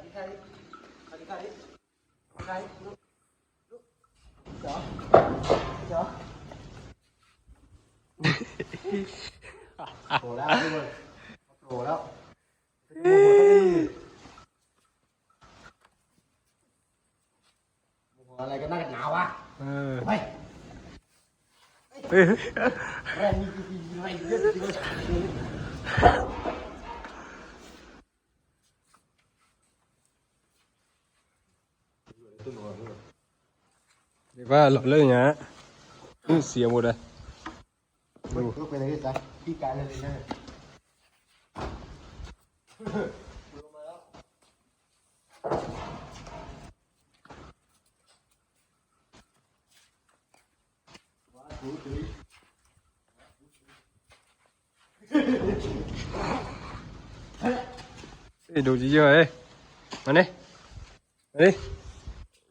โผล่แล้วพี่เบิร์ดโผล่แล้วโมโหอะไรกันนักหนาวะเออไปเฮ้ยแรงมีกี่ปีอะไรเยอะจริง เรียกว่าหลอดเลยเนี่ย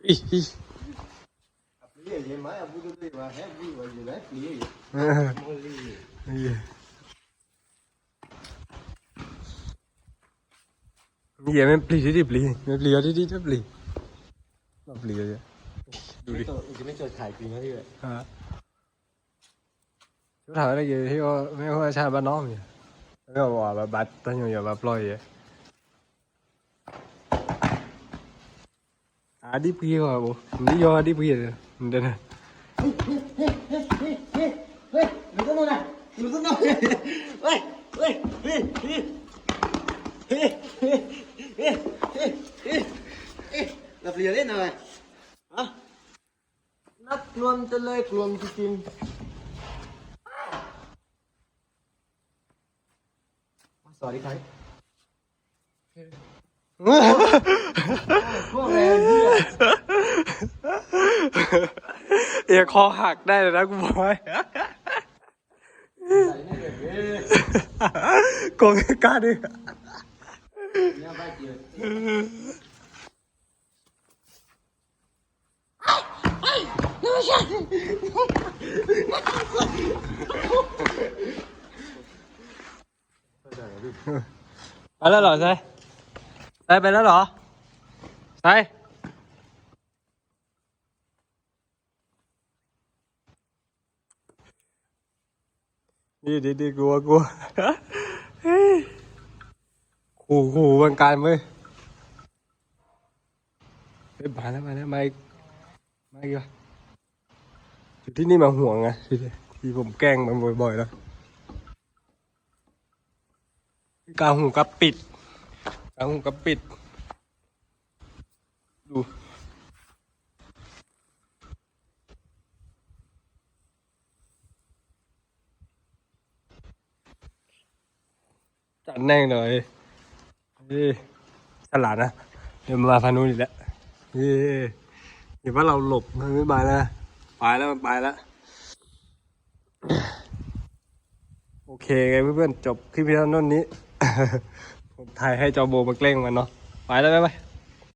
นี่เสียหมดเลยดูก็เป็นอะไรกันพี่การเลยนะเฮ้ยดูเยอะๆเอ้ยมาเนี่ยมาเนี่ยอีมีปลีอะไรไม่ปลีที่ปลีไม่ปลีที่ที่จะปลีไม่ปลีเลยดูดิ to je me to thai plia ni vậy ฮะชุดถ่ายอะไรเยอะที่ว่าไม่ว่าชาบ้านน้องเนี่ยไม่ว่าแบบบัตรตั้งอยู่อย่าแบบปล่อยอะอาดิพีว่ะบุมันยออาดิพีเลยมันเดิน Hey, lu tu mana? Lu tu mana? Hey, hey, hey, hey. Hey, hey, hey, hey, hey, hey. Là plia lên rồi. Hả? Nắp luôn tên lê luôn chi chim. Sorry Khánh. เอียคอหักได้เลยนะกูบอกไว้ Đấy, này được ghê. โกงกล้าดิไปแล้วเหรอไซไซไปแล้วเหรอไซ นี่ดีดีกลัวกลัวขู่ขู่วงการเว้ยเฮ้ยมาแล้วมาแล้วมาอีกมาอีกวะอยู่ที่นี่มาห่วงไงที่ที่ผมแกล้งมันบ่อยๆแล้วกาหูกับปิดกาหูกับปิด ดู จัดแน่งหน่อยเฮ้ยฉลาดนะ เดี๋ยวมาพานุนอีกแล้วเฮ้ยเดี๋ยวว่าเราหลบมันไม่ไปแล้วนะไปแล้วมันไปแล้ว โอเคไงเพื่อนๆจบคลิปเพียงเท่านี้ ผมถ่ายให้จอโบมาเกล้งมันเนาะไปแล้วไปไป